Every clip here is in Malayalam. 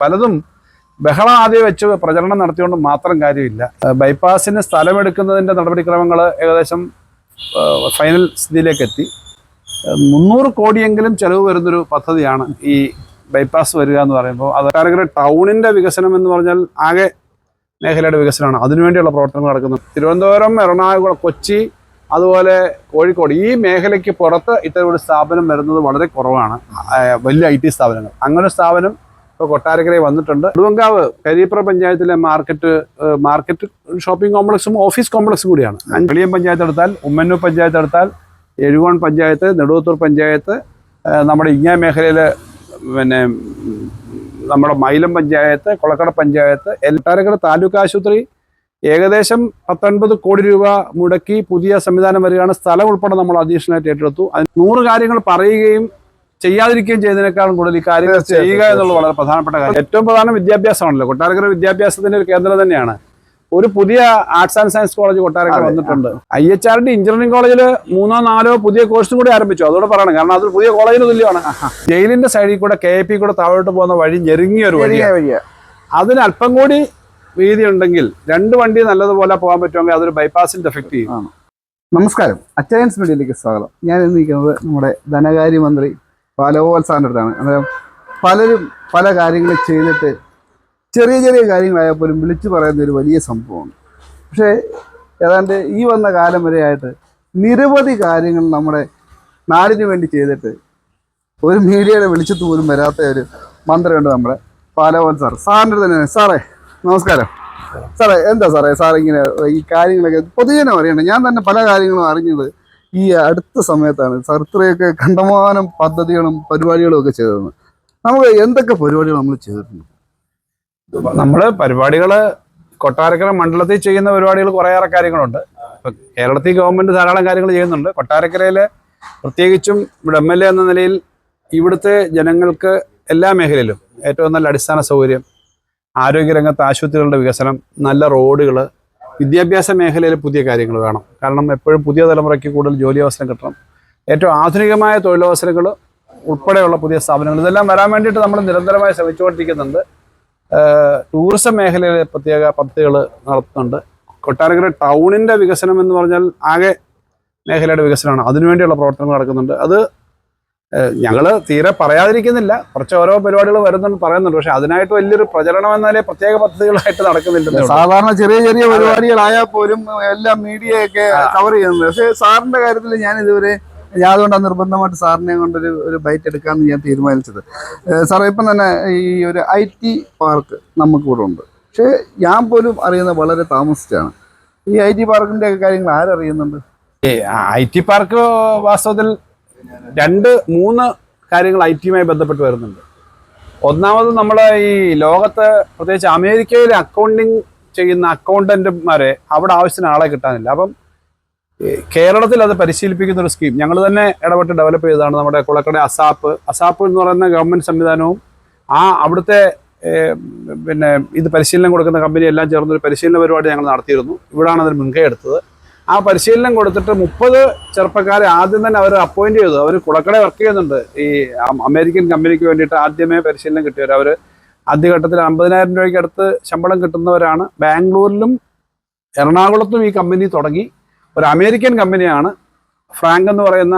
പലതും ബഹളം ആദ്യം വെച്ച് പ്രചരണം നടത്തിയോണ്ട് മാത്രം കാര്യമില്ല. ബൈപ്പാസിന് സ്ഥലമെടുക്കുന്നതിന്റെ നടപടിക്രമങ്ങൾ ഏകദേശം ഫൈനൽ സ്ഥിതിയിലേക്ക് എത്തി മുന്നൂറ് കോടിയെങ്കിലും ചെലവ് വരുന്നൊരു പദ്ധതിയാണ് ഈ ബൈപ്പാസ് വരിക എന്ന് പറയുമ്പോൾ. അത് കാരകര ടൗണിന്റെ വികസനം എന്ന് പറഞ്ഞാൽ ആകെ മേഖലയുടെ വികസനമാണ്. അതിനുവേണ്ടിയുള്ള പ്രവർത്തനങ്ങൾ നടക്കുന്നു. തിരുവനന്തപുരം എറണാകുളം കൊച്ചി അതുപോലെ കോഴിക്കോട് ഈ മേഖലയ്ക്ക് പുറത്ത് ഇത്തരം ഒരു സ്ഥാപനം വരുന്നത് വളരെ കുറവാണ്. വലിയ ഐ ടി സ്ഥാപനങ്ങൾ. അങ്ങനെ സ്ഥാപനം ഇപ്പോൾ കൊട്ടാരക്കരയിൽ വന്നിട്ടുണ്ട്. കൊടുവങ്കാവ് കരിയപ്ര പഞ്ചായത്തിലെ മാർക്കറ്റ് മാർക്കറ്റ് ഷോപ്പിംഗ് കോംപ്ലക്സും ഓഫീസ് കോംപ്ലക്സും കൂടിയാണ്. അഞ്ചളിയം പഞ്ചായത്ത് എടുത്താൽ ഉമ്മന്നൂർ പഞ്ചായത്ത് എടുത്താൽ എഴുകോൺ പഞ്ചായത്ത് നെടുവത്തൂർ പഞ്ചായത്ത് നമ്മുടെ ഇങ്ങ മേഖലയിൽ പിന്നെ നമ്മുടെ മൈലം പഞ്ചായത്ത് കൊളക്കട പഞ്ചായത്ത് കൊട്ടാരക്കര താലൂക്ക് ആശുപത്രി ഏകദേശം പത്തൊൻപത് കോടി രൂപ മുടക്കി പുതിയ സംവിധാനം വരികയാണ്. സ്ഥലം ഉൾപ്പെടെ നമ്മൾ അഡീഷണലായിട്ട് ഏറ്റെടുത്തു. നൂറ് കാര്യങ്ങൾ പറയുകയും ചെയ്യാതിരിക്കുകയും ചെയ്യുന്നതിനേക്കാളും കൂടുതൽ ഈ കാര്യങ്ങൾ ചെയ്യുക എന്നുള്ളത് വളരെ പ്രധാനപ്പെട്ട കാര്യം. ഏറ്റവും പ്രധാനം വിദ്യാഭ്യാസമാണല്ലോ. കൊട്ടാരക്കര വിദ്യാഭ്യാസത്തിന്റെ ഒരു കേന്ദ്രം തന്നെയാണ്. ഒരു പുതിയ arts and science college Kottarakkara വന്നിട്ടുണ്ട്. I H R D engineering കോളേജിൽ മൂന്നോ നാലോ പുതിയ കോഴ്സും കൂടി ആരംഭിച്ചു. അതോടെ പറയണം കാരണം അത് പുതിയ കോളേജിന് തുല്യമാണ്. ജയിലിന്റെ സൈഡിൽ കൂടെ കെ പി കൂടെ താഴോട്ട് പോകുന്ന വഴി ഞെരുങ്ങിയ ഒരു വഴിയാണ്. ചെറിയ അതിന് അല്പം കൂടി വീതി ഉണ്ടെങ്കിൽ രണ്ട് വണ്ടി നല്ലതുപോലെ പോകാൻ പറ്റുമെങ്കിൽ അതൊരു ബൈപ്പാസിന്റെ എഫക്ട് ചെയ്യും. നമസ്കാരം. അച്ചയൻസ് മീഡിയയിലേക്ക് സ്വാഗതം. ഞാൻ നിൽക്കുന്നത് നമ്മുടെ ധനകാര്യമന്ത്രി ബാലഗോപാൽ സാറിന്റെ അടുത്താണ് അന്നേരം പലരും പല കാര്യങ്ങൾ ചെയ്തിട്ട് ചെറിയ ചെറിയ കാര്യങ്ങളായാൽ പോലും വിളിച്ചു പറയുന്ന ഒരു വലിയ സംഭവമാണ്. പക്ഷേ ഏതാണ്ട് ഈ വന്ന കാലം വരെയായിട്ട് നിരവധി കാര്യങ്ങൾ നമ്മുടെ നാടിന് വേണ്ടി ചെയ്തിട്ട് ഒരു മീഡിയയുടെ വെളിച്ചത്ത് പോലും വരാത്ത ഒരു മന്ത്രമുണ്ട് നമ്മുടെ ബാലഗോപാൽ സാർ സാറിന്റെ തന്നെ സാറേ നമസ്കാരം. സാറേ എന്താ സാറേ സാർ ഇങ്ങനെ ഈ കാര്യങ്ങളൊക്കെ പൊതുജനം അറിയണം ഞാൻ തന്നെ പല കാര്യങ്ങളും അറിഞ്ഞത് ഈ അടുത്ത സമയത്താണ് സർത്രയൊക്കെ കണ്ടമാനം പദ്ധതികളും പരിപാടികളും ഒക്കെ ചെയ്തത്. നമുക്ക് എന്തൊക്കെ പരിപാടികൾ നമ്മൾ ചെയ്തിട്ടുണ്ട്? നമ്മൾ പരിപാടികൾ കൊട്ടാരക്കര മണ്ഡലത്തിൽ ചെയ്യുന്ന പരിപാടികൾ കുറേയേറെ കാര്യങ്ങളുണ്ട്. കേരളത്തിൽ ഗവൺമെന്റ് ധാരാളം കാര്യങ്ങൾ ചെയ്യുന്നുണ്ട്. കൊട്ടാരക്കരയിൽ പ്രത്യേകിച്ചും ഇവിടെ എം എൽ എ എന്ന നിലയിൽ ഇവിടുത്തെ ജനങ്ങൾക്ക് എല്ലാ മേഖലയിലും ഏറ്റവും നല്ല അടിസ്ഥാന സൗകര്യം ആരോഗ്യരംഗത്ത് ആശുപത്രികളുടെ വികസനം നല്ല റോഡുകൾ വിദ്യാഭ്യാസ മേഖലയിൽ പുതിയ കാര്യങ്ങൾ വേണം. കാരണം എപ്പോഴും പുതിയ തലമുറയ്ക്ക് കൂടുതൽ ജോലി അവസരം കിട്ടണം. ഏറ്റവും ആധുനികമായ തൊഴിലവസരങ്ങൾ ഉൾപ്പെടെയുള്ള പുതിയ സ്ഥാപനങ്ങൾ ഇതെല്ലാം വരാൻ വേണ്ടിയിട്ട് നമ്മൾ നിരന്തരമായി ശ്രമിച്ചുകൊണ്ടിരിക്കുന്നുണ്ട്. ടൂറിസം മേഖലയിൽ പ്രത്യേക പദ്ധതികൾ നടത്തുന്നുണ്ട്. കൊട്ടാരക്കര ടൗണിന്റെ വികസനം എന്ന് പറഞ്ഞാൽ ആകെ മേഖലയുടെ വികസനമാണ്. അതിനുവേണ്ടിയുള്ള പ്രവർത്തനങ്ങൾ നടക്കുന്നുണ്ട്. അത് ഞങ്ങൾ തീരെ പറയാതിരിക്കുന്നില്ല. കുറച്ച് ഓരോ പരിപാടികൾ വരുന്നുണ്ട് പറയുന്നുണ്ട്. പക്ഷെ അതിനായിട്ട് വലിയൊരു പ്രചരണം എന്നാലേ പ്രത്യേക പദ്ധതികളായിട്ട് നടക്കുന്നില്ല. സാധാരണ ചെറിയ ചെറിയ പരിപാടികളായാൽ പോലും എല്ലാം മീഡിയയൊക്കെ കവർ ചെയ്യുന്നത് പക്ഷെ സാറിന്റെ കാര്യത്തിൽ ഞാൻ ഇതുവരെ ഞാൻ അതുകൊണ്ടാണ് നിർബന്ധമായിട്ട് സാറിനെ കൊണ്ടൊരു ഒരു ബൈറ്റ് എടുക്കാമെന്ന് ഞാൻ തീരുമാനിച്ചത്. സാറേ ഇപ്പം തന്നെ ഈ ഒരു ഐ ടി പാർക്ക് നമുക്ക് ഇവിടെ ഉണ്ട്. പക്ഷേ ഞാൻ പോലും അറിയുന്നത് വളരെ താമസിച്ചാണ്. ഈ ഐ ടി പാർക്കിന്റെ ഒക്കെ കാര്യങ്ങൾ ആരറിയുന്നുണ്ട്? ഐ ടി പാർക്ക് വാസ്തവത്തിൽ രണ്ട് മൂന്ന് കാര്യങ്ങൾ ഐ ടിയുമായി ബന്ധപ്പെട്ട് വരുന്നുണ്ട്. ഒന്നാമത് നമ്മൾ ഈ ലോകത്ത് പ്രത്യേകിച്ച് അമേരിക്കയിൽ അക്കൗണ്ടിങ് ചെയ്യുന്ന അക്കൗണ്ടന്റുമാരെ അവിടെ ആവശ്യത്തിന് ആളെ കിട്ടാനില്ല. അപ്പം കേരളത്തിൽ അത് പരിശീലിപ്പിക്കുന്ന ഒരു സ്കീം ഞങ്ങൾ തന്നെ ഇടപെട്ട് ഡെവലപ്പ് ചെയ്തതാണ് നമ്മുടെ കുളക്കട അസാപ്പ്. അസാപ്പ് എന്ന് പറയുന്ന ഗവൺമെന്റ് സംവിധാനവും ആ അവിടുത്തെ പിന്നെ ഇത് പരിശീലനം കൊടുക്കുന്ന കമ്പനി എല്ലാം ചേർന്നൊരു പരിശീലന പരിപാടി ഞങ്ങൾ നടത്തിയിരുന്നു. ഇവിടാണ് അതിന് മുൻകൈ എടുത്തത്. ആ പരിശീലനം കൊടുത്തിട്ട് മുപ്പത് ചെറുപ്പക്കാരെ ആദ്യം തന്നെ അവർ അപ്പോയിന്റ് ചെയ്തു. അവർ കുളക്കട വർക്ക് ചെയ്യുന്നുണ്ട്. ഈ അമേരിക്കൻ കമ്പനിക്ക് വേണ്ടിയിട്ട് ആദ്യമേ പരിശീലനം കിട്ടിയവർ അവർ ആദ്യഘട്ടത്തിൽ അമ്പതിനായിരം രൂപയ്ക്ക് അടുത്ത് ശമ്പളം കിട്ടുന്നവരാണ്. ബാംഗ്ലൂരിലും എറണാകുളത്തും ഈ കമ്പനി തുടങ്ങി. ഒരു അമേരിക്കൻ കമ്പനിയാണ് ഫ്രാങ്ക് എന്ന് പറയുന്ന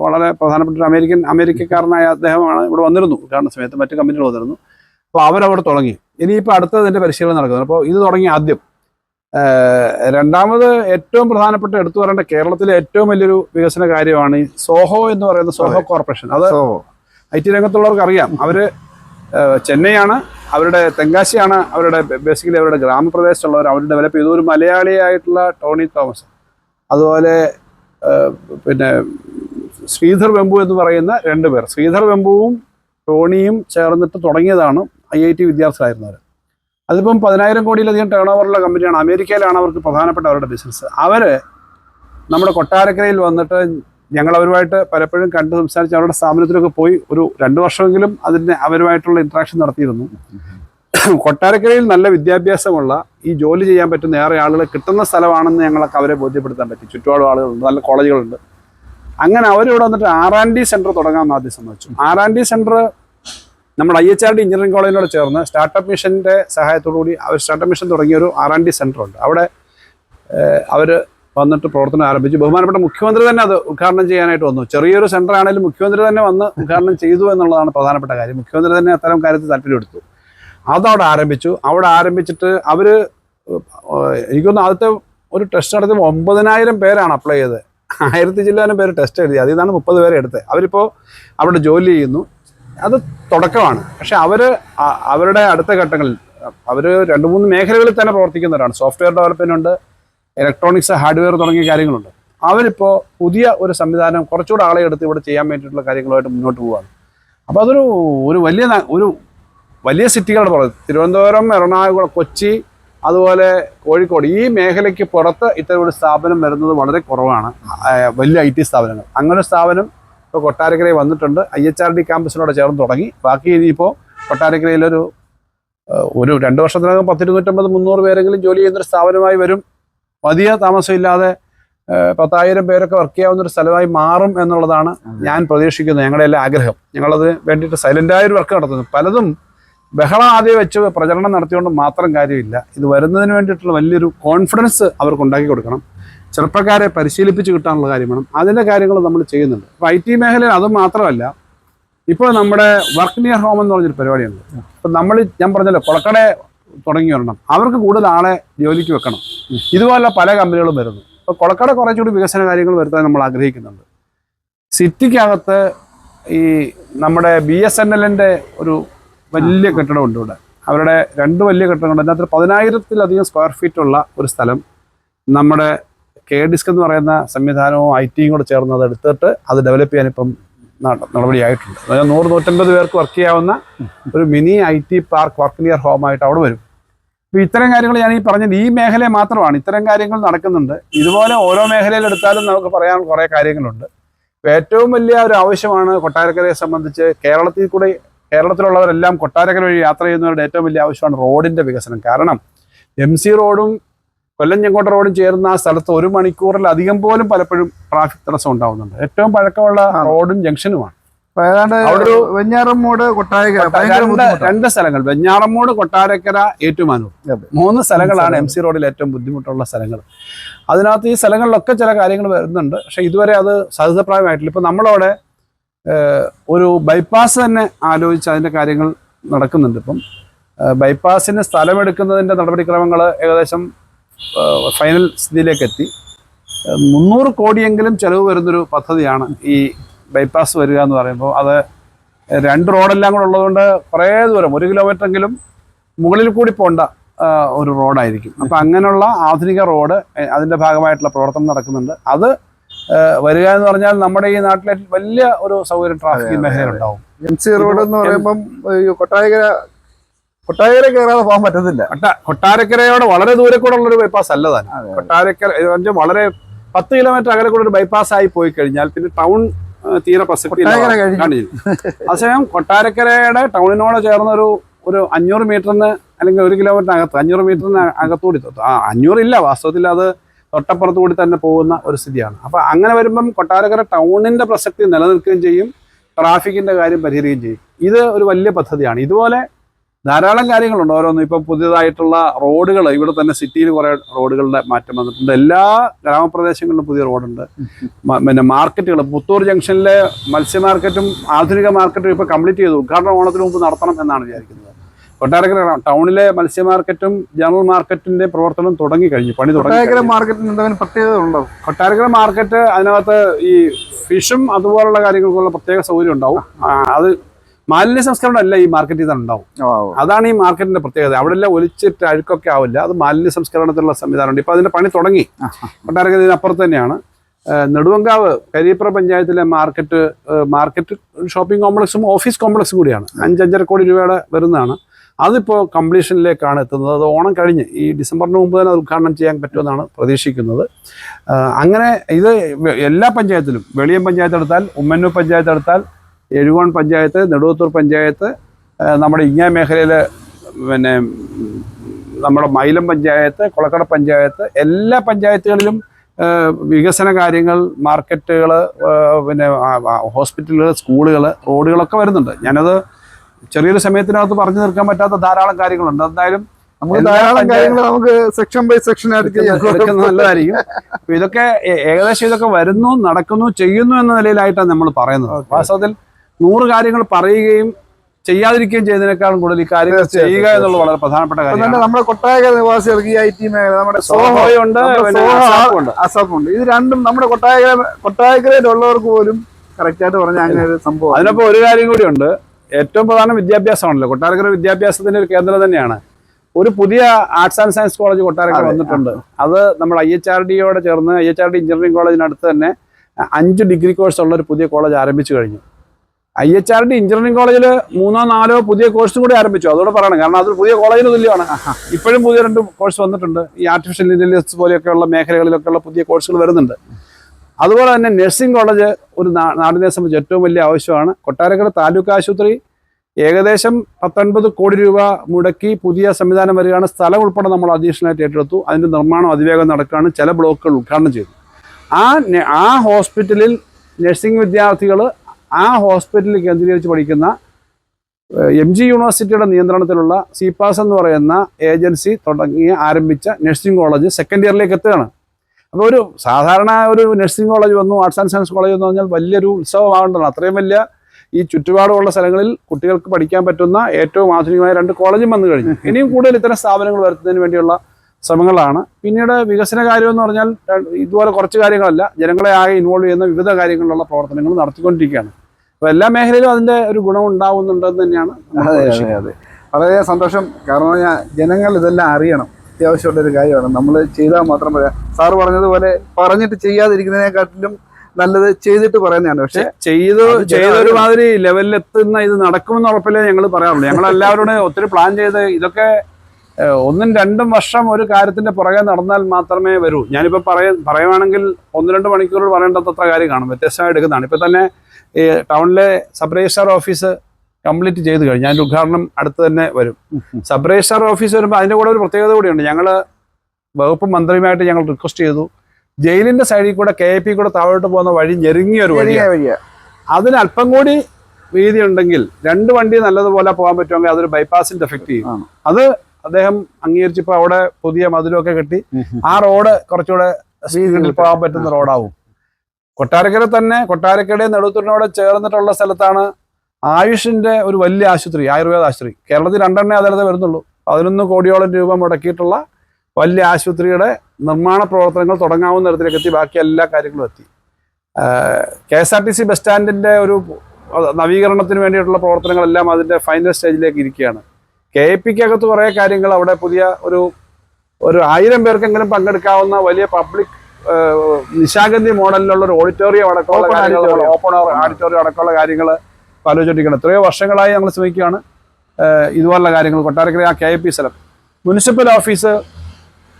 വളരെ പ്രധാനപ്പെട്ട ഒരു അമേരിക്കൻ അമേരിക്കക്കാരനായ അദ്ദേഹമാണ് ഇവിടെ വന്നിരുന്നു. കാരണം സമയത്ത് മറ്റു കമ്പനികൾ വന്നിരുന്നു. അപ്പോൾ അവരവിടെ തുടങ്ങി. ഇനിയിപ്പോൾ അടുത്തത് ഇതിന്റെ പരിശീലനം നടക്കുന്നു അപ്പോൾ ഇത് തുടങ്ങി ആദ്യം. രണ്ടാമത് ഏറ്റവും പ്രധാനപ്പെട്ട എടുത്തു പറയേണ്ട കേരളത്തിലെ ഏറ്റവും വലിയൊരു വികസന കാര്യമാണ് ഈ സോഹോ എന്ന് പറയുന്ന സോഹോ കോർപ്പറേഷൻ. അത് ഐ ടി രംഗത്തുള്ളവർക്ക് അറിയാം. അവർ ചെന്നൈയാണ്. അവരുടെ തെങ്കാശിയാണ്. അവരുടെ ബേസിക്കലി അവരുടെ ഗ്രാമപ്രദേശത്തുള്ളവർ അവർ ഡെവലപ്പ് ചെയ്തു ഒരു മലയാളിയായിട്ടുള്ള ടോണി തോമസ്. അതുപോലെ പിന്നെ ശ്രീധർ വെമ്പു എന്ന് പറയുന്ന രണ്ടുപേർ. ശ്രീധർ വെമ്പുവും ടോണിയും ചേർന്നിട്ട് തുടങ്ങിയതാണ് ഐ ഐ ടി വിദ്യാർത്ഥികളായിരുന്നവർ അതിപ്പം പതിനായിരം കോടിയിലധികം ടേൺ ഓവറുള്ള കമ്പനിയാണ് അമേരിക്കയിലാണ് അവർക്ക് പ്രധാനപ്പെട്ട അവരുടെ ബിസിനസ് അവർ നമ്മുടെ കൊട്ടാരക്കരയിൽ വന്നിട്ട് ഞങ്ങൾ അവരുമായിട്ട് പലപ്പോഴും കണ്ട് സംസാരിച്ച് അവരുടെ സ്ഥാപനത്തിലൊക്കെ പോയി ഒരു രണ്ട് വർഷമെങ്കിലും അതിന് അവരുമായിട്ടുള്ള ഇൻട്രാക്ഷൻ നടത്തിയിരുന്നു. കൊട്ടാരക്കരയിൽ നല്ല വിദ്യാഭ്യാസമുള്ള ഈ ജോലി ചെയ്യാൻ പറ്റുന്ന ഏറെ ആളുകൾ കിട്ടുന്ന സ്ഥലമാണെന്ന് ഞങ്ങൾക്ക് അവരെ ബോധ്യപ്പെടുത്താൻ പറ്റി. ചുറ്റുപാടും ആളുകളുണ്ട്. നല്ല കോളേജുകളുണ്ട്. അങ്ങനെ അവരിവിടെ വന്നിട്ട് ആർ ആൻഡ് ഡി സെന്റർ തുടങ്ങാമെന്ന് ആദ്യം സമ്മതിച്ചു. ആർ ആൻഡ് ഡി സെന്റർ നമ്മുടെ I H R D engineering കോളേജിനോട് ചേർന്ന് സ്റ്റാർട്ടപ്പ് മിഷന്റെ സഹായത്തോടു കൂടി അവർ സ്റ്റാർട്ടപ്പ് മിഷൻ തുടങ്ങിയ ഒരു ആർ ആൻഡ് ഡി സെന്റർ ഉണ്ട്. അവിടെ അവർ വന്നിട്ട് പ്രവർത്തനം ആരംഭിച്ചു. ബഹുമാനപ്പെട്ട മുഖ്യമന്ത്രി തന്നെ അത് ഉദ്ഘാടനം ചെയ്യാനായിട്ട് വന്നു. ചെറിയൊരു സെന്റർ ആണെങ്കിലും മുഖ്യമന്ത്രി തന്നെ വന്ന് ഉദ്ഘാടനം ചെയ്തു എന്നുള്ളതാണ് പ്രധാനപ്പെട്ട കാര്യം. മുഖ്യമന്ത്രി തന്നെ അത്തരം കാര്യത്തിൽ താല്പര്യമെടുത്തു അതവിടെ ആരംഭിച്ചു. അവിടെ ആരംഭിച്ചിട്ട് അവർ എനിക്കൊന്ന് ആദ്യത്തെ ഒരു ടെസ്റ്റ് നടത്തിയപ്പോൾ ഒമ്പതിനായിരം പേരാണ് അപ്ലൈ ചെയ്തത്. ആയിരത്തി ചില്ലാനും പേര് ടെസ്റ്റ് എഴുതി. അതിൽ നിന്നാണ് മുപ്പത് പേരെ എടുത്തത്. അവരിപ്പോൾ അവിടെ ജോലി ചെയ്യുന്നു. അത് തുടക്കമാണ്. പക്ഷെ അവർ അവരുടെ അടുത്ത ഘട്ടങ്ങളിൽ അവർ രണ്ട് മൂന്ന് മേഖലകളിൽ തന്നെ പ്രവർത്തിക്കുന്നവരാണ്. സോഫ്റ്റ്വെയർ ഡെവലപ്മെന്റ് ഉണ്ട് ഇലക്ട്രോണിക്സ് ഹാർഡ്വെയർ തുടങ്ങിയ കാര്യങ്ങളുണ്ട്. അവരിപ്പോൾ പുതിയ ഒരു സംവിധാനം കുറച്ചുകൂടെ ആളെ എടുത്ത് ഇവിടെ ചെയ്യാൻ വേണ്ടിയിട്ടുള്ള കാര്യങ്ങളുമായിട്ട് മുന്നോട്ട് പോവുകയാണ് അപ്പോൾ അതൊരു ഒരു വലിയ ഒരു വലിയ സിറ്റികളുടെ പുറത്ത് തിരുവനന്തപുരം എറണാകുളം കൊച്ചി അതുപോലെ കോഴിക്കോട് ഈ മേഖലയ്ക്ക് പുറത്ത് ഇത്തരം ഒരു സ്ഥാപനം വരുന്നത് വളരെ കുറവാണ്. വലിയ ഐ ടി സ്ഥാപനങ്ങൾ. അങ്ങനെ സ്ഥാപനം ഇപ്പോൾ കൊട്ടാരക്കരയിൽ വന്നിട്ടുണ്ട്. ഐ എച്ച് ആർ ഡി ക്യാമ്പസിനോട് ചേർന്ന് തുടങ്ങി. ബാക്കി ഇനിയിപ്പോൾ കൊട്ടാരക്കരയിലൊരു ഒരു രണ്ട് വർഷത്തിനകം പത്തിരുന്നൂറ്റമ്പത് മുന്നൂറ് പേരെങ്കിലും ജോലി ചെയ്യുന്നൊരു സ്ഥാപനമായി വരും. വലിയ താമസമില്ലാതെ പത്തായിരം പേരൊക്കെ വർക്ക് ചെയ്യാവുന്ന ഒരു സ്ഥലമായി മാറും എന്നുള്ളതാണ് ഞാൻ പ്രതീക്ഷിക്കുന്നത്. ഞങ്ങളുടെ എല്ലാ ആഗ്രഹം. ഞങ്ങളത് വേണ്ടിയിട്ട് സൈലന്റായൊരു വർക്ക് നടത്തുന്നു. പലതും ബഹളം ആദ്യം വെച്ച് പ്രചരണം നടത്തിയോണ്ട് മാത്രം കാര്യമില്ല. ഇത് വരുന്നതിന് വേണ്ടിയിട്ടുള്ള വലിയൊരു കോൺഫിഡൻസ് അവർക്ക് ഉണ്ടാക്കി കൊടുക്കണം. ചെറുപ്പക്കാരെ പരിശീലിപ്പിച്ച് കിട്ടാനുള്ള കാര്യം വേണം. അതിന്റെ കാര്യങ്ങൾ നമ്മൾ ചെയ്യുന്നുണ്ട്. അപ്പോൾ ഐ ടി മേഖലയിൽ അത് മാത്രമല്ല ഇപ്പോൾ നമ്മുടെ വർക്ക് നിയർ ഹോം എന്ന് പറഞ്ഞൊരു പരിപാടിയുണ്ട്. അപ്പം നമ്മൾ ഞാൻ പറഞ്ഞല്ലോ കൊളക്കട തുടങ്ങി വരണം. അവർക്ക് കൂടുതൽ ആളെ ജോലിക്ക് വെക്കണം. ഇതുപോലെ പല കമ്പനികളും വരുന്നു. അപ്പോൾ കൊളക്കട കുറച്ചുകൂടി വികസന കാര്യങ്ങൾ വരുത്താൻ നമ്മൾ ആഗ്രഹിക്കുന്നുണ്ട്. സിറ്റിക്കകത്ത് ഈ നമ്മുടെ ബി എസ് എൻ എല്ലിന്റെ ഒരു വലിയ കെട്ടിടമുണ്ട് ഇവിടെ. അവരുടെ രണ്ട് വലിയ കെട്ടിടങ്ങളുണ്ട്. അതിനകത്ത് പതിനായിരത്തിലധികം സ്ക്വയർ ഫീറ്റുള്ള ഒരു സ്ഥലം നമ്മുടെ കെ ഡിസ്ക് എന്ന് പറയുന്ന സംവിധാനവും ഐ ടിയും കൂടെ ചേർന്ന് അത് എടുത്തിട്ട് അത് ഡെവലപ്പ് ചെയ്യാൻ ഇപ്പം നട- നടപടിയായിട്ടുണ്ട്. അതായത് നൂറ് നൂറ്റമ്പത് പേർക്ക് വർക്ക് ചെയ്യാവുന്ന ഒരു mini I T park work near ഹോമായിട്ട് അവിടെ വരും. അപ്പോൾ ഇത്തരം കാര്യങ്ങൾ ഞാൻ ഈ പറഞ്ഞത് ഈ മേഖല മാത്രമാണ് ഇത്തരം കാര്യങ്ങൾ നടക്കുന്നുണ്ട്. ഇതുപോലെ ഓരോ മേഖലയിൽ എടുത്താലും നമുക്ക് പറയാൻ കുറേ കാര്യങ്ങളുണ്ട്. ഏറ്റവും വലിയ ഒരു ആവശ്യമാണ് കൊട്ടാരക്കരയെ സംബന്ധിച്ച് കേരളത്തിൽ കൂടെ കേരളത്തിലുള്ളവരെല്ലാം കൊട്ടാരക്കര വഴി യാത്ര ചെയ്യുന്നവരുടെ ഏറ്റവും വലിയ ആവശ്യമാണ് റോഡിന്റെ വികസനം. കാരണം എം സി റോഡും കൊല്ലം ചെങ്കോട്ട റോഡ് ചേരുന്ന ആ സ്ഥലത്ത് ഒരു മണിക്കൂറിലധികം പോലും പലപ്പോഴും ട്രാഫിക് തടസ്സം ഉണ്ടാവുന്നുണ്ട്. ഏറ്റവും പഴക്കമുള്ള റോഡും ജംഗ്ഷനുമാണ്. വെഞ്ഞാറമ്മൂട് കൊട്ടാരക്കര രണ്ട് സ്ഥലങ്ങൾ വെഞ്ഞാറമ്മൂട് കൊട്ടാരക്കര ഏറ്റുമാനൂർ. മൂന്ന് സ്ഥലങ്ങളാണ് എം സി റോഡിൽ ഏറ്റവും ബുദ്ധിമുട്ടുള്ള സ്ഥലങ്ങൾ. അതിനകത്ത് ഈ സ്ഥലങ്ങളിലൊക്കെ ചില കാര്യങ്ങൾ വരുന്നുണ്ട്. പക്ഷെ ഇതുവരെ അത് സഹിതപ്രായമായിട്ടില്ല ഇപ്പൊ നമ്മളവിടെ ഒരു ബൈപ്പാസ് തന്നെ ആലോചിച്ച് അതിന്റെ കാര്യങ്ങൾ നടക്കുന്നുണ്ട്. ഇപ്പം ബൈപ്പാസിന് സ്ഥലമെടുക്കുന്നതിന്റെ നടപടിക്രമങ്ങൾ ഏകദേശം ഫൈനൽ സ്ഥിതിയിലേക്ക് എത്തി മുന്നൂറ് കോടിയെങ്കിലും ചെലവ് വരുന്നൊരു പദ്ധതിയാണ് ഈ ബൈപ്പാസ് വരിക എന്ന് പറയുമ്പോൾ. അത് രണ്ട് റോഡെല്ലാം കൂടെ ഉള്ളതുകൊണ്ട് കുറേ ദൂരം ഒരു കിലോമീറ്റർ എങ്കിലും മുകളിൽ കൂടി പോണ്ട ഒരു റോഡായിരിക്കും. അപ്പം അങ്ങനെയുള്ള ആധുനിക റോഡ് അതിന്റെ ഭാഗമായിട്ടുള്ള പ്രവർത്തനം നടക്കുന്നുണ്ട്. അത് വരിക എന്ന് പറഞ്ഞാൽ നമ്മുടെ ഈ നാട്ടിലെ വലിയ ഒരു സൗകര്യം ട്രാഫിക് മേഖല ഉണ്ടാവും. എം സി റോഡ് എന്ന് പറയുമ്പം കൊട്ടായകര കൊട്ടായകര കയറാതെ പോകാൻ പറ്റത്തില്ല. കൊട്ടാരക്കരയോടെ വളരെ ദൂരെ കൂടെ ഉള്ള ഒരു ബൈപ്പാസ് അല്ല തന്നെ കൊട്ടാരക്കര വളരെ പത്ത് കിലോമീറ്റർ അകലെ കൂടെ ഒരു ബൈപ്പാസ് ആയി പോയി കഴിഞ്ഞാൽ പിന്നെ ടൗൺ തീരെ പ്രസക്തി കൊട്ടാരക്കര അതേസമയം കൊട്ടാരക്കരയുടെ ടൗണിനോട് ചേർന്ന ഒരു ഒരു അഞ്ഞൂറ് മീറ്ററിന് അല്ലെങ്കിൽ ഒരു കിലോമീറ്ററിനകത്ത് അഞ്ഞൂറ് മീറ്ററിന് അകത്തുകൂടി ആ അഞ്ഞൂറില്ല. വാസ്തവത്തിൽ അത് തൊട്ടപ്പുറത്തു കൂടി തന്നെ പോകുന്ന ഒരു സ്ഥിതിയാണ്. അപ്പോൾ അങ്ങനെ വരുമ്പം കൊട്ടാരക്കര ടൗണിന്റെ പ്രസക്തി നിലനിൽക്കുകയും ചെയ്യും ട്രാഫിക്കിന്റെ കാര്യം പരിഹരിക്കുകയും ചെയ്യും. ഇത് ഒരു വലിയ പദ്ധതിയാണ്. ഇതുപോലെ ധാരാളം കാര്യങ്ങളുണ്ട് ഓരോന്നും. ഇപ്പം പുതിയതായിട്ടുള്ള റോഡുകൾ ഇവിടെ തന്നെ സിറ്റിയിൽ കുറേ റോഡുകളുടെ മാറ്റം വന്നിട്ടുണ്ട്. എല്ലാ ഗ്രാമപ്രദേശങ്ങളിലും പുതിയ റോഡുണ്ട്. പിന്നെ മാർക്കറ്റുകൾ പുത്തൂർ ജംഗ്ഷനിലെ മത്സ്യ മാർക്കറ്റും ആധുനിക മാർക്കറ്റും ഇപ്പോൾ കംപ്ലീറ്റ് ചെയ്തു. ഉദ്ഘാടനം ഓണത്തിന് മുമ്പ് നടത്തണം എന്നാണ് വിചാരിക്കുന്നത്. കൊട്ടാരക്കര ടൗണിലെ മത്സ്യ മാർക്കറ്റും ജനറൽ മാർക്കറ്റിന്റെ പ്രവർത്തനം തുടങ്ങി കഴിഞ്ഞു. പണി തുടങ്ങി മാർക്കറ്റിന് എന്തെങ്കിലും പ്രത്യേകത ഉണ്ടോ? കൊട്ടാരക്കര മാർക്കറ്റ് അതിനകത്ത് ഈ ഫിഷും അതുപോലുള്ള കാര്യങ്ങൾക്കുള്ള പ്രത്യേക സൗകര്യം ഉണ്ടാവും. അത് മാലിന്യ സംസ്കരണം അല്ല ഈ മാർക്കറ്റിൽ തന്നെ ഉണ്ടാവും. അതാണ് ഈ മാർക്കറ്റിന്റെ പ്രത്യേകത. അവിടെ എല്ലാം ഒലിച്ചിട്ട് അഴുക്കൊക്കെ ആവില്ല. അത് മാലിന്യ സംസ്കരണത്തിലുള്ള സംവിധാനമുണ്ട്. ഇപ്പൊ അതിന്റെ പണി തുടങ്ങി. കൊട്ടാരക്കര ഇതിനപ്പുറത്ത് തന്നെയാണ്. നെടുവങ്കാവ് കരിയപ്ര പഞ്ചായത്തിലെ മാർക്കറ്റ് മാർക്കറ്റ് ഷോപ്പിംഗ് കോംപ്ലക്സും ഓഫീസ് കോംപ്ലക്സും കൂടിയാണ്. അഞ്ചഞ്ചര കോടി രൂപയുടെ വരുന്നതാണ്. അതിപ്പോൾ കംപ്ലീഷനിലേക്കാണ് എത്തുന്നത്. അത് ഓണം കഴിഞ്ഞ് ഈ ഡിസംബറിന് മുമ്പ് തന്നെ ഉദ്ഘാടനം ചെയ്യാൻ പറ്റുമെന്നാണ് പ്രതീക്ഷിക്കുന്നത്. അങ്ങനെ ഇത് എല്ലാ പഞ്ചായത്തിലും വെളിയം പഞ്ചായത്ത് എടുത്താൽ ഉമ്മന്നൂർ പഞ്ചായത്ത് എടുത്താൽ എഴുകോൺ പഞ്ചായത്ത് നെടുവത്തൂർ പഞ്ചായത്ത് നമ്മുടെ ഇങ്ങ മേഖലയിലെ പിന്നെ നമ്മുടെ മൈലം പഞ്ചായത്ത് കൊളക്കട പഞ്ചായത്ത് എല്ലാ പഞ്ചായത്തുകളിലും വികസന കാര്യങ്ങൾ മാർക്കറ്റുകൾ പിന്നെ ഹോസ്പിറ്റലുകൾ സ്കൂളുകൾ റോഡുകളൊക്കെ വരുന്നുണ്ട്. ഞാനത് ചെറിയൊരു സമയത്തിനകത്ത് പറഞ്ഞു തീർക്കാൻ പറ്റാത്ത ധാരാളം കാര്യങ്ങളുണ്ട്. എന്തായാലും നമുക്ക് ധാരാളം കാര്യങ്ങൾ നമുക്ക് സെക്ഷൻ ബൈ സെക്ഷൻ ആയിട്ട് നല്ലതായിരിക്കും. ഇതൊക്കെ ഏകദേശം ഇതൊക്കെ വരുന്നു നടക്കുന്നു ചെയ്യുന്നു എന്ന നിലയിലായിട്ടാണ് നമ്മൾ പറയുന്നത്. വാസ്തവത്തിൽ നൂറ് കാര്യങ്ങൾ പറയുകയും ചെയ്യാതിരിക്കുകയും ചെയ്യുന്നതിനേക്കാളും കൂടുതൽ ഈ കാര്യങ്ങൾ ചെയ്യുക എന്നുള്ളത് വളരെ പ്രധാനപ്പെട്ട കാര്യമാണ്. നമ്മുടെ കൊട്ടായക നിവാസികൾക്ക് ഈ ഐ ടി മേഖല നമ്മുടെ സോഹോ സോഹോയുണ്ട് അസഫുണ്ട്. ഇത് രണ്ടും നമ്മുടെ കൊട്ടായക കൊട്ടായക്കരയിലുള്ളവർക്ക് പോലും കറക്റ്റ് ആയിട്ട് പറഞ്ഞ അങ്ങനെ ഒരു സംഭവം. അതിനൊപ്പം ഒരു കാര്യം കൂടിയുണ്ട് ഏറ്റവും പ്രധാനം വിദ്യാഭ്യാസമാണല്ലോ. കൊട്ടാരക്കര വിദ്യാഭ്യാസത്തിന്റെ ഒരു കേന്ദ്രം തന്നെയാണ്. ഒരു പുതിയ arts and science college Kottarakkara വന്നിട്ടുണ്ട്. അത്. നമ്മൾ ഐ എച്ച് ആർ ഡിയോട് ചേർന്ന് I H R D engineering കോളേജിനടുത്ത് തന്നെ അഞ്ച് ഡിഗ്രി കോഴ്സ് ഉള്ള ഒരു പുതിയ കോളേജ് ആരംഭിച്ചു കഴിഞ്ഞു. I H R D engineering കോളേജിൽ മൂന്നോ നാലോ പുതിയ കോഴ്സും കൂടി ആരംഭിച്ചു. അതോടെ പറയണം കാരണം അത് പുതിയ കോളേജിന് തുല്യമാണ്. ഇപ്പോഴും പുതിയ രണ്ട് കോഴ്സ് വന്നിട്ടുണ്ട്. ഈ ആർട്ടിഫിഷ്യൽ ഇന്റലിജൻസ് പോലെയൊക്കെയുള്ള മേഖലകളിലൊക്കെയുള്ള പുതിയ കോഴ്സുകൾ വരുന്നുണ്ട്. അതുപോലെ തന്നെ നഴ്സിംഗ് കോളേജ് ഒരു നാടിനെ സംബന്ധിച്ച് ഏറ്റവും വലിയ ആവശ്യമാണ്. കൊട്ടാരക്കര താലൂക്ക് ആശുപത്രി ഏകദേശം പത്തൊൻപത് കോടി രൂപ മുടക്കി പുതിയ സംവിധാനം വരികയാണ്. സ്ഥലം ഉൾപ്പെടെ നമ്മൾ അഡീഷണലായിട്ട് ഏറ്റെടുത്തു. അതിന്റെ നിർമ്മാണം അതിവേഗം നടക്കുകയാണ്. ചില ബ്ലോക്കുകൾ ഉദ്ഘാടനം ചെയ്തു. ആ ആ ഹോസ്പിറ്റലിൽ നഴ്സിംഗ് വിദ്യാർത്ഥികൾ ആ ഹോസ്പിറ്റലിൽ കേന്ദ്രീകരിച്ച് പഠിക്കുന്ന എം ജി യൂണിവേഴ്സിറ്റിയുടെ നിയന്ത്രണത്തിലുള്ള സിപാസ് എന്ന് പറയുന്ന ഏജൻസി തുടങ്ങിയ ആരംഭിച്ച നഴ്സിംഗ് കോളേജ് സെക്കൻഡ് ഇയറിലേക്ക് എത്തുകയാണ്. അപ്പോൾ ഒരു സാധാരണ ഒരു നഴ്സിംഗ് കോളേജ് വന്നു ആർട്സ് ആൻഡ് സയൻസ് കോളേജ് എന്ന് പറഞ്ഞാൽ വലിയൊരു ഉത്സവമാകേണ്ടതാണ് അത്രയും വലിയ ഈ ചുറ്റുപാടുമുള്ള സ്ഥലങ്ങളിൽ കുട്ടികൾക്ക് പഠിക്കാൻ പറ്റുന്ന ഏറ്റവും ആധുനികമായ രണ്ട് കോളേജും വന്നു കഴിഞ്ഞു. ഇനിയും കൂടുതൽ ഇത്തരം സ്ഥാപനങ്ങൾ വരുത്തുന്നതിന് വേണ്ടിയുള്ള ശ്രമങ്ങളാണ്. പിന്നീട് വികസന കാര്യം എന്ന് പറഞ്ഞാൽ ഇതുപോലെ കുറച്ച് കാര്യങ്ങളല്ല ജനങ്ങളെ ആകെ ഇൻവോൾവ് ചെയ്യുന്ന വിവിധ കാര്യങ്ങളിലുള്ള പ്രവർത്തനങ്ങൾ നടത്തിക്കൊണ്ടിരിക്കുകയാണ്. അപ്പോൾ എല്ലാ മേഖലയിലും അതിന്റെ ഒരു ഗുണം ഉണ്ടാവുന്നുണ്ടെന്ന് തന്നെയാണ് അതെ അതെ അതെ. വളരെ സന്തോഷം. കാരണം ഞാൻ ജനങ്ങൾ ഇതെല്ലാം അറിയണം. അത്യാവശ്യമുള്ള ഒരു കാര്യമാണ്. നമ്മൾ ചെയ്താൽ മാത്രം പറയാം സാറ് പറഞ്ഞതുപോലെ പറഞ്ഞിട്ട് ചെയ്യാതിരിക്കുന്നതിനെക്കാട്ടിലും നല്ലത് ചെയ്തിട്ട് പറയുന്നതാണ്. പക്ഷെ ചെയ്ത് ലെവലിൽ എത്തുന്ന ഇത് നടക്കുമെന്ന് ഉറപ്പില്ലേ ഞങ്ങൾ പറയാറുള്ളൂ. ഞങ്ങൾ എല്ലാവരോടും ഒത്തിരി പ്ലാൻ ചെയ്ത് ഇതൊക്കെ ഒന്നും രണ്ടും വർഷം ഒരു കാര്യത്തിന്റെ പുറകെ നടന്നാൽ മാത്രമേ വരൂ. ഞാനിപ്പോ പറയ പറയുവാണെങ്കിൽ ഒന്ന് രണ്ട് മണിക്കൂറിൽ പറയേണ്ടത്ര കാര്യം കാണും. വ്യത്യസ്തമായി എടുക്കുന്നതാണ്. ഇപ്പൊ തന്നെ ഈ ടൗണിലെ സബ് രജിസ്ട്രാർ ഓഫീസ് കംപ്ലീറ്റ് ചെയ്ത് കഴിഞ്ഞു. അതിന്റെ ഉദ്ഘാടനം അടുത്ത് തന്നെ വരും. സബ് രജിസ്ട്രാർ ഓഫീസ് വരുമ്പോൾ അതിന്റെ കൂടെ ഒരു പ്രത്യേകത കൂടിയുണ്ട്. ഞങ്ങൾ വകുപ്പ് മന്ത്രിയുമായിട്ട് ഞങ്ങൾ റിക്വസ്റ്റ് ചെയ്തു. ജയിലിന്റെ സൈഡിൽ കൂടെ കെ പി കൂടെ താഴോട്ട് പോകുന്ന വഴി ഞെരുങ്ങിയ ഒരു വഴിയാണ്. ചെറിയ വഴിയാ. അതിന് അല്പം കൂടി വീതി ഉണ്ടെങ്കിൽ രണ്ട് വണ്ടി നല്ലതുപോലെ പോകാൻ പറ്റുമെങ്കിൽ അതൊരു ബൈപ്പാസിന്റെ എഫക്ട് ചെയ്യും. അത് അദ്ദേഹം അംഗീകരിച്ചപ്പോൾ അവിടെ പുതിയ മതിലൊക്കെ കെട്ടി. ആ റോഡ് കുറച്ചുകൂടെ സ്പീഡിൽ പോകാൻ പറ്റുന്ന റോഡാവും. കൊട്ടാരക്കര തന്നെ കൊട്ടാരക്കരയുടെ നെടുത്തൂരിനോട് ചേർന്നിട്ടുള്ള സ്ഥലത്താണ് ആയുഷിന്റെ ഒരു വലിയ ആശുപത്രി ആയുർവേദ ആശുപത്രി. കേരളത്തിൽ രണ്ടെണ്ണേ അതിലത് വരുന്നുള്ളൂ. പതിനൊന്ന് കോടിയോളം രൂപ മുടക്കിയിട്ടുള്ള വലിയ ആശുപത്രിയുടെ നിർമ്മാണ പ്രവർത്തനങ്ങൾ തുടങ്ങാവുന്ന തരത്തിലേക്ക് എത്തി. ബാക്കി എല്ലാ കാര്യങ്ങളും എത്തി. K S R T C bus സ്റ്റാൻഡിന്റെ ഒരു നവീകരണത്തിന് വേണ്ടിയിട്ടുള്ള പ്രവർത്തനങ്ങളെല്ലാം അതിന്റെ ഫൈനൽ സ്റ്റേജിലേക്ക് ഇരിക്കുകയാണ്. കെ എ പിക്ക് അകത്ത് കുറേ കാര്യങ്ങൾ അവിടെ പുതിയ ഒരു ഒരു ആയിരം പേർക്കെങ്കിലും പങ്കെടുക്കാവുന്ന വലിയ പബ്ലിക് നിശാഗന്ധി മോഡലിലുള്ള ഒരു ഓഡിറ്റോറിയം അടക്കമുള്ള കാര്യങ്ങൾ. ഓപ്പൺ ഓഡിറ്റോറിയം അടക്കമുള്ള കാര്യങ്ങൾ ആലോചിച്ചിരിക്കണം എത്രയോ വർഷങ്ങളായി ഞങ്ങൾ ശ്രമിക്കുകയാണ്. ഇതുപോലുള്ള കാര്യങ്ങൾ. കൊട്ടാരക്കര ആ കെ പി സ്ഥലം. മുനിസിപ്പൽ ഓഫീസ്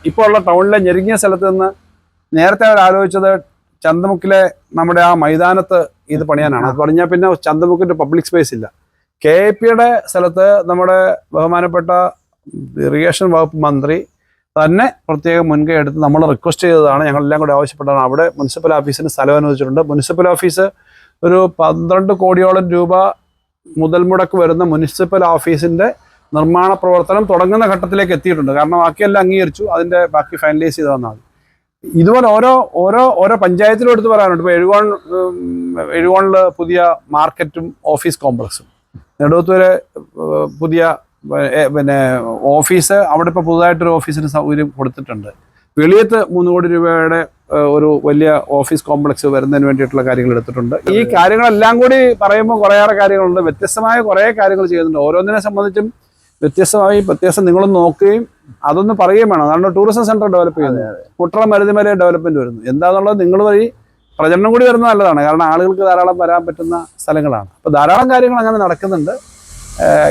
ഇപ്പോൾ ഉള്ള ടൗണിലെ ഞെരുങ്ങിയ സ്ഥലത്ത് നിന്ന് നേരത്തെ അവർ ആലോചിച്ചത് ചന്തമുക്കിലെ നമ്മുടെ ആ മൈതാനത്ത് ഇത് പണിയാനാണ്. അത് പറഞ്ഞാൽ പിന്നെ ചന്തമുക്കിന്റെ പബ്ലിക് സ്പേസ് ഇല്ല. കെ എ പിയുടെ സ്ഥലത്ത് നമ്മുടെ ബഹുമാനപ്പെട്ട ഇറിഗേഷൻ വകുപ്പ് മന്ത്രി തന്നെ പ്രത്യേകം മുൻകൈ എടുത്ത് നമ്മൾ റിക്വസ്റ്റ് ചെയ്തതാണ്. ഞങ്ങളെല്ലാം കൂടി ആവശ്യപ്പെട്ടതാണ് അവിടെ മുനിസിപ്പൽ ഓഫീസിന് സ്ഥലം അനുവദിച്ചിട്ടുണ്ട്. മുനിസിപ്പൽ ഓഫീസ് ഒരു പന്ത്രണ്ട് കോടിയോളം രൂപ മുതൽ മുടക്ക് വരുന്ന മുനിസിപ്പൽ ഓഫീസിന്റെ നിർമ്മാണ പ്രവർത്തനം തുടങ്ങുന്ന ഘട്ടത്തിലേക്ക് എത്തിയിട്ടുണ്ട്. കാരണം ബാക്കിയെല്ലാം അംഗീകരിച്ചു. അതിന്റെ ബാക്കി ഫൈനലൈസ് ചെയ്ത് വന്നാൽ മതി. ഇതുപോലെ ഓരോ ഓരോ ഓരോ പഞ്ചായത്തിലും എടുത്ത് പറയാനുണ്ട്. ഇപ്പോൾ എഴുകോൺ എഴുകോണിൽ പുതിയ മാർക്കറ്റും ഓഫീസ് കോംപ്ലക്സും നെടുവത്തൂര് പുതിയ പിന്നെ ഓഫീസ് അവിടെ ഇപ്പോൾ പുതുതായിട്ടൊരു ഓഫീസിന് സൗകര്യം കൊടുത്തിട്ടുണ്ട്. വെളിയത്ത് മൂന്ന് കോടി രൂപയുടെ ഒരു വലിയ ഓഫീസ് കോംപ്ലക്സ് വരുന്നതിന് വേണ്ടിയിട്ടുള്ള കാര്യങ്ങൾ എടുത്തിട്ടുണ്ട്. ഈ കാര്യങ്ങളെല്ലാം കൂടി പറയുമ്പോൾ കുറേയേറെ കാര്യങ്ങളുണ്ട്. വ്യത്യസ്തമായ കുറേ കാര്യങ്ങൾ ചെയ്യുന്നുണ്ട്. ഓരോന്നിനെ സംബന്ധിച്ചും വ്യത്യസ്തമായി വ്യത്യാസം നിങ്ങളും നോക്കുകയും അതൊന്ന് പറയുകയും വേണം. അതാണ് ടൂറിസം സെന്റർ ഡെവലപ്പ് ചെയ്യുന്നത്. കുട്ടറ മരുതിമല ഡെവലപ്മെന്റ് വരുന്നു. എന്താണെന്നുള്ളത് നിങ്ങൾ വഴി പ്രചരണം കൂടി വരുന്നത് നല്ലതാണ്. കാരണം ആളുകൾക്ക് ധാരാളം വരാൻ പറ്റുന്ന സ്ഥലങ്ങളാണ്. അപ്പോൾ ധാരാളം കാര്യങ്ങൾ അങ്ങനെ നടക്കുന്നുണ്ട്.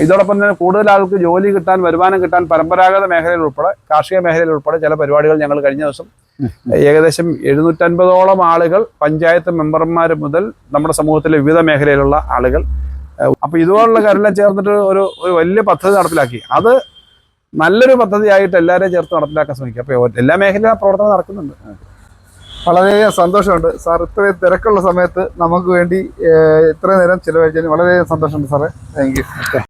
ഇതോടൊപ്പം തന്നെ കൂടുതൽ ആൾക്ക് ജോലി കിട്ടാൻ വരുമാനം കിട്ടാൻ പരമ്പരാഗത മേഖലയിൽ ഉൾപ്പെടെ കാർഷിക മേഖലയിൽ ഉൾപ്പെടെ ചില പരിപാടികൾ ഞങ്ങൾ കഴിഞ്ഞ ദിവസം ഏകദേശം എഴുന്നൂറ്റൻപതോളം ആളുകൾ പഞ്ചായത്ത് മെമ്പർമാർ മുതൽ നമ്മുടെ സമൂഹത്തിലെ വിവിധ മേഖലയിലുള്ള ആളുകൾ അപ്പോൾ അപ്പൊ ഇതുപോലുള്ള കാര്യമെല്ലാം ചേർന്നിട്ട് ഒരു ഒരു വലിയ പദ്ധതി നടപ്പിലാക്കി. അത് നല്ലൊരു പദ്ധതിയായിട്ട് എല്ലാവരെയും ചേർത്ത് നടപ്പിലാക്കാൻ ശ്രമിക്കുക അപ്പോൾ എല്ലാ മേഖലയിലും പ്രവർത്തനം നടക്കുന്നുണ്ട്. വളരെ സന്തോഷമുണ്ട്. സാർ ഇത്രയും തിരക്കുള്ള സമയത്ത് നമുക്ക് വേണ്ടി ഇത്രയും നേരം ചിലവഴിച്ചതിന് വളരെയധികം സന്തോഷമുണ്ട് സാറേ. Thank you